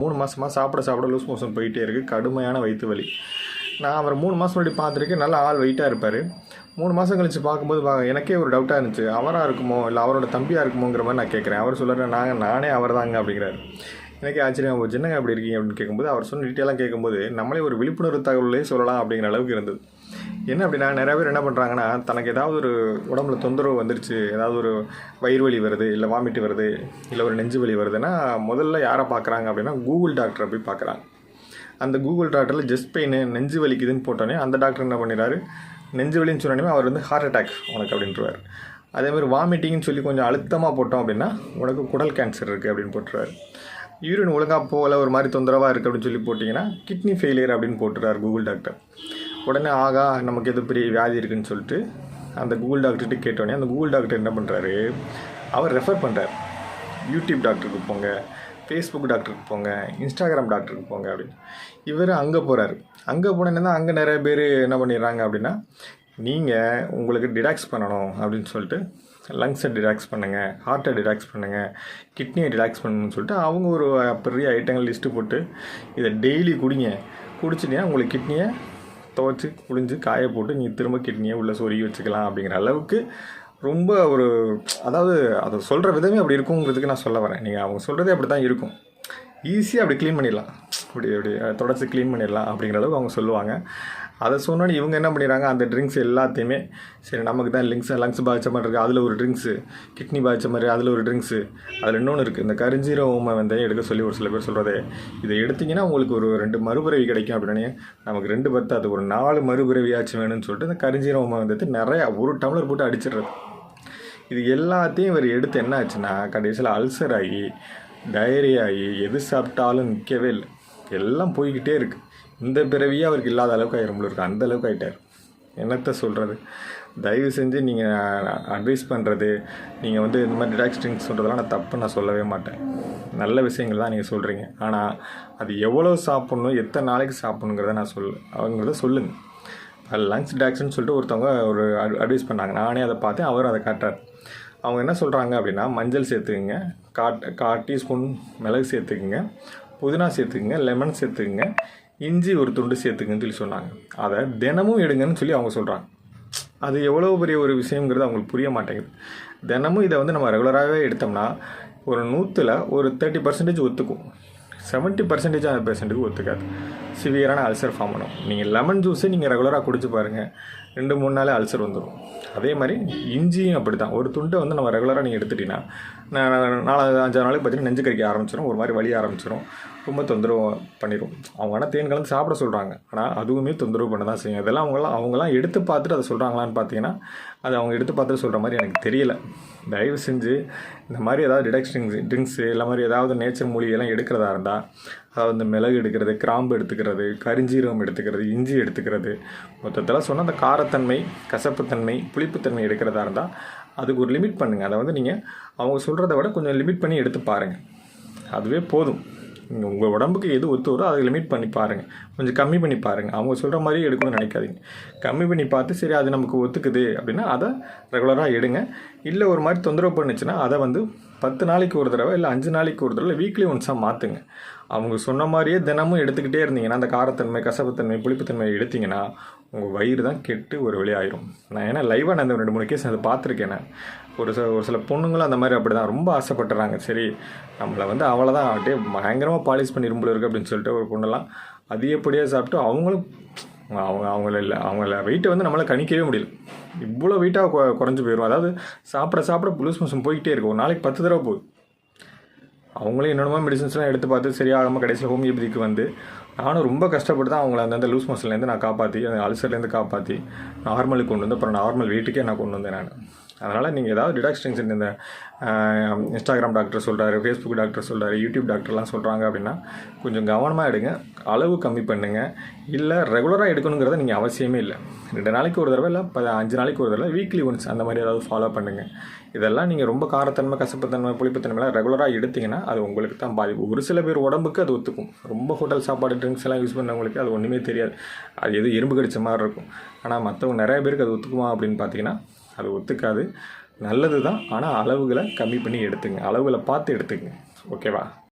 மூணு மாதமாக சாப்பிட சாப்பிட லூஸ் மோஷன் போயிட்டே இருக்குது கடுமையான வயிற்று வலி. நான் அவரை மூணு மாதம் முன்னாடி பார்த்துருக்கேன். நல்லா ஆள் வெயிட்டாக இருப்பார். மூணு மாதம் கழித்து பார்க்கும்போது பா எனக்கே ஒரு டவுட்டாக இருந்துச்சு. அவராக இருக்குமோ இல்லை அவரோட தம்பியாக இருக்குமோங்கிற மாதிரி நான் கேட்குறேன் அவர் சொல்கிறேன் நாங்கள் நானே அவர் தாங்க அப்படிங்கிறாரு. எனக்கே ஆச்சரியமாக போச்சு. என்னங்க அப்படி இருக்கீங்க? அப்படின்னு கேட்கும்போது அவர் சொன்ன டீட்டெயிலாக கேட்கும்போது நம்மளே ஒரு விழிப்புணர்வு தகவலே சொல்லலாம் அப்படிங்கிற அளவுக்கு இருந்தது. என்ன அப்படின்னா நிறைய பேர் என்ன பண்ணுறாங்கன்னா தனக்கு ஏதாவது ஒரு உடம்புல தொந்தரவு வந்துருச்சு ஏதாவது ஒரு வயிறு வலி வருது இல்லை வாமிட்டு வருது இல்லை ஒரு நெஞ்சு வலி வருதுன்னா முதல்ல யாரை பார்க்குறாங்க அப்படின்னா கூகுள் டாக்டரை போய் பார்க்குறாங்க அந்த கூகுள் டாக்டரில் ஜஸ்ட் பெயின் நெஞ்சு வலிக்குதுன்னு போட்டோன்னே அந்த டாக்டர் என்ன பண்ணிடுறாரு? நெஞ்சு வலின்னு சொன்னோடனே அவர் வந்து ஹார்ட் அட்டாக் உனக்கு அப்படின்ட்டுருவார் அதேமாதிரி வாமிட்டிங்னு சொல்லி கொஞ்சம் அழுத்தமாக போட்டோம் அப்படின்னா உனக்கு குடல் கேன்சர் இருக்குது அப்படின்னு போட்டுருவார். யூரின் ஒழுங்காக போகல ஒரு மாதிரி தொந்தரவாக இருக்குது அப்படின்னு சொல்லி போட்டிங்கன்னா கிட்னி ஃபெயிலியர் அப்படின்னு போட்டுறாரு கூகுள் டாக்டர் உடனே ஆகா நமக்கு எது பெரிய வியாதி இருக்குன்னு சொல்லிட்டு அந்த கூகுள் டாக்டர்கிட்ட கேட்டோடனே அந்த கூகுள் டாக்டர் என்ன பண்ணுறாரு அவர் ரெஃபர் பண்ணுறார் யூடியூப் டாக்டருக்கு போங்க ஃபேஸ்புக் டாக்டருக்கு போங்க இன்ஸ்டாகிராம் டாக்டருக்கு போங்க அப்படின்னு. இவர் அங்கே போகிறாரு அங்கே போனேன்னா அங்கே நிறைய பேர் என்ன பண்ணிடுறாங்க அப்படின்னா நீங்கள் உங்களுக்கு டிடாக்ஸ் பண்ணணும் அப்படின்னு சொல்லிட்டு லங்ஸை ரிலாக்ஸ் பண்ணுங்கள் ஹார்ட்டை ரிலாக்ஸ் பண்ணுங்கள் கிட்னியை ரிலாக்ஸ் பண்ணணும்னு சொல்லிட்டு அவங்க ஒரு பெரிய ஐட்டங்கள் லிஸ்ட்டு போட்டு இதை டெய்லி குடிங்க. குடிச்சிட்டிங்கன்னா உங்களுக்கு கிட்னியை துவைச்சி குளிஞ்சு காய போட்டு நீங்கள் திரும்ப கிட்னியை உள்ளே சொருகி வச்சுக்கலாம் அப்படிங்கிற அளவுக்கு ரொம்ப ஒரு அதாவது அதை சொல்கிற விதமே அப்படி இருக்குங்கிறதுக்கு நான் சொல்ல வரேன். நீங்கள் அவங்க சொல்கிறதே அப்படி தான் இருக்கும் ஈஸியாக அப்படி க்ளீன் பண்ணிடலாம். அப்படி அப்படி தொடச்சி க்ளீன் பண்ணிடலாம் அப்படிங்கிற அளவுக்கு அவங்க சொல்லுவாங்க. அதை சொன்னோன்னே இவங்க என்ன பண்ணிடுறாங்க அந்த ட்ரிங்க்ஸ் எல்லாத்தையுமே சரி நமக்கு தான் லிங்க்ஸ் லங்ஸ் பாதிச்ச மாதிரி இருக்குது அதில் ஒரு ட்ரிங்க்ஸு கிட்னி பாதிச்ச மாதிரி அதில் ஒரு ட்ரிங்க்ஸு அதில் இன்னொன்று இருக்குது இந்த கரிஞ்சீர உமை வந்து எடுக்க சொல்லி ஒரு சில பேர் சொல்கிறதே இதை எடுத்திங்கன்னா உங்களுக்கு ஒரு ரெண்டு மறுபிறவி கிடைக்கும் அப்படின்னு. நமக்கு ரெண்டு பத்து அது ஒரு நாலு மறுபிறவியாச்சும் வேணும்னு சொல்லிட்டு இந்த கரிஞ்சீர உமை வந்துட்டு நிறையா ஒரு டம்ளர் போட்டு அடிச்சிடுறது. இது எல்லாத்தையும் இவர் எடுத்து என்ன ஆச்சுன்னா கடைசியில் அல்சர் ஆகி டயரி ஆகி எது சாப்பிட்டாலும் நிற்கவே இல்லை. எல்லாம் போய்கிட்டே இருக்குது இந்த பிறவியே அவருக்கு இல்லாத அளவுக்கு ஆயிரும் இருக்குது அந்த அளவுக்கு ஆகிட்டார் என்னத்தை சொல்கிறது தயவு செஞ்சு நீங்கள் அட்வைஸ் பண்ணுறது நீங்கள் வந்து இந்த மாதிரி டிடாக்ஸ் ட்ரிங்க்ஸ் சொல்கிறதெல்லாம் நான் தப்பு நான் சொல்லவே மாட்டேன். நல்ல விஷயங்கள் தான் நீங்கள் சொல்கிறீங்க ஆனால் அது எவ்வளோ சாப்பிட்ணும் எத்தனை நாளைக்கு சாப்பிட்ணுங்கிறத நான் சொல் அவங்கிறத சொல்லுங்கள் லங்ஸ் டாக்ஸ்ன்னு சொல்லிட்டு ஒருத்தவங்க ஒரு அட்வைஸ் பண்ணாங்க. நானே அதை பார்த்தேன் அவரும் அதை காட்டார் அவங்க என்ன சொல்கிறாங்க அப்படின்னா மஞ்சள் சேர்த்துக்குங்க காட் கா டீஸ்பூன் மிளகு சேர்த்துக்குங்க. புதினா சேர்த்துக்குங்க லெமன் சேர்த்துக்குங்க இஞ்சி ஒரு துண்டு சேர்த்துக்குன்னு சொல்லி சொன்னாங்க. அதை தினமும் எடுங்கன்னு சொல்லி அவங்க சொல்கிறாங்க அது எவ்வளோ பெரிய ஒரு விஷயங்கிறது அவங்களுக்கு புரிய மாட்டேங்குது. தினமும் இதை வந்து நம்ம ரெகுலராகவே எடுத்தோம்னா ஒரு நூற்றில் ஒரு தேர்ட்டி பர்சன்டேஜ் ஒத்துக்கும். செவன்ட்டி பர்சன்டேஜ் அந்த பேஷண்ட்டுக்கு ஒத்துக்காது. சிவியரான அல்சர் ஃபார்ம் பண்ணும். நீங்கள் லெமன் ஜூஸை நீங்கள் ரெகுலராக குடிச்சு பாருங்கள் ரெண்டு மூணு நாளே அல்சர் வந்துடும் அதே மாதிரி இஞ்சியும் அப்படி தான் ஒரு துண்டை வந்து நம்ம ரெகுலராக நீங்கள் எடுத்துட்டிங்கன்னா நாலு அஞ்சாறு நாளைக்கு பார்த்தீங்கன்னா நெஞ்சு கறிக்க ஆரம்பிச்சிடும் ஒரு மாதிரி வலி ஆரம்பிச்சிடும் ரொம்ப தொந்தரவு பண்ணிடும் அவங்க ஆனால் தேன் கலந்து சாப்பிட சொல்கிறாங்க ஆனால் அதுவுமே தொந்தரவு பண்ண தான் செய்யும். அதெல்லாம் அவங்களாம் அவங்களாம் எடுத்து பார்த்துட்டு அதை சொல்கிறாங்களான்னு பார்த்தீங்கன்னா அது அவங்க எடுத்து பார்த்துட்டு சொல்கிற மாதிரி எனக்கு தெரியல. தயவு செஞ்சு இந்த மாதிரி ஏதாவது டிடக்ஷன் ட்ரிங்க்ஸு இல்லை மாதிரி ஏதாவது நேச்சர் மூலிகைலாம் எடுக்கிறதா இருந்தால் அதாவது மிளகு எடுக்கிறது கிராம்பு எடுத்துக்கிறது கரிஞ்சீரகம் எடுத்துக்கிறது இஞ்சி எடுத்துக்கிறது. மொத்தத்தில் சொன்னால் அந்த காரத்தன்மை கசப்புத்தன்மை புளிப்புத்தன்மை எடுக்கிறதா இருந்தால் அதுக்கு ஒரு லிமிட் பண்ணுங்கள் அதை வந்து நீங்கள் அவங்க சொல்கிறத விட கொஞ்சம் லிமிட் பண்ணி எடுத்து பாருங்கள் அதுவே போதும். நீங்கள் உங்கள் உடம்புக்கு எது ஒத்து வரோ அதை லிமிட் பண்ணி பாருங்கள் கொஞ்சம் கம்மி பண்ணி பாருங்கள் அவங்க சொல்கிற மாதிரி எடுக்கணும்னு நினைக்காதீங்க. கம்மி பண்ணி பார்த்து சரி அது நமக்கு ஒத்துக்குது அப்படின்னா அதை ரெகுலராக எடுங்க. இல்லை ஒரு மாதிரி தொந்தரவு பண்ணுச்சுன்னா அதை வந்து பத்து நாளைக்கு ஒரு தடவை இல்லை அஞ்சு நாளைக்கு ஒரு தடவை வீக்லி ஒன்ஸாக மாற்றுங்க அவங்க சொன்ன மாதிரியே தினமும் எடுத்துக்கிட்டே இருந்தீங்கன்னா அந்த காரத்தன்மை கசப்புத்தன்மை புளிப்புத்தன்மை எடுத்திங்கன்னா உங்கள் வயிறு தான் கெட்டு ஒரு வெளியாயிரும் நான் ஏன்னா லைவாக நான் அந்த ரெண்டு மூணு கேஸ் அதை பார்த்துருக்கேன் நான். ஒரு சில ஒரு சில பொண்ணுங்களும் அந்த மாதிரி அப்படி தான் ரொம்ப ஆசைப்பட்டுறாங்க. சரி நம்மளை வந்து அவ்வளோதான் அப்படியே பயங்கரமாக பாலிஷ் பண்ணி இரும்புல இருக்குது அப்படின்னு சொல்லிட்டு ஒரு பொண்ணெல்லாம் அதிகப்படியாக சாப்பிட்டு அவங்களும் அவங்க அவங்கள இல்லை அவங்கள வெயிட்டை வந்து நம்மளால் கணிக்கவே முடியல. இவ்வளோ வெயிட்டாக கொ குறைஞ்சி போயிடும் அதாவது சாப்பிட சாப்பிட புலூஸ் மோஷன் போய்கிட்டே இருக்கும் ஒரு நாளைக்கு பத்து தடவை போகுது. அவங்களே என்னென்னமோ மெடிசன்ஸ்லாம் எடுத்து பார்த்து சரியாகாமல் கடைசியில் ஹோமியோபதிக்கு வந்து நானும் ரொம்ப கஷ்டப்பட்டு தான் அவங்கள அந்த லூஸ் மோஷன்லேருந்து நான் காப்பாற்றி அந்த அல்சர்லேருந்து காப்பாற்றி நார்மலுக்கு கொண்டு வந்து அப்புறம் நார்மல் வீட்டுக்கே நான் கொண்டு வந்தேன் நான். அதனால் நீங்கள் ஏதாவது டிடாக்ஷன்ஸ் இந்த இன்ஸ்டாகிராம் டாக்டர் சொல்கிறாரு ஃபேஸ்புக் டாக்டர் சொல்கிறாரு யூடியூப் டாக்டர்லாம் சொல்கிறாங்க அப்படின்னா கொஞ்சம் கவனமாக எடுங்க அளவு கம்மி பண்ணுங்கள் இல்லை ரெகுலராக எடுக்கணுங்கிறத நீங்கள் அவசியமே இல்லை. ரெண்டு நாளைக்கு ஒரு தடவை இல்லை ப அஞ்சு நாளைக்கு ஒரு தடவை வீக்லி ஒன்ஸ் அந்த மாதிரி ஏதாவது ஃபாலோ பண்ணுங்கள் இதெல்லாம் நீங்கள் ரொம்ப காரத்தன்மை கசப்புத்தன்மை புளிப்புத்தன்மைலாம் ரெகுலராக எடுத்திங்கன்னா அது உங்களுக்கு தான் பாதிப்பு. ஒரு சில பேர் உடம்புக்கு அது ஒத்துக்கும். ரொம்ப ஹோட்டல் சாப்பாடு ட்ரிங்க்ஸ் எல்லாம் யூஸ் பண்ணவங்களுக்கு அது ஒன்றுமே தெரியாது. அது எது இரும்பு கடிச்ச மாதிரி இருக்கும். ஆனால் மற்றவங்க நிறைய பேருக்கு அது ஒத்துக்குமா அப்படின்னு பார்த்தீங்கன்னா அது ஒத்துக்காது. நல்லது தான் ஆனால் அளவுகளை கம்மி பண்ணி எடுத்துங்க. அளவுகளை பார்த்து எடுத்துங்க. ஓகேவா?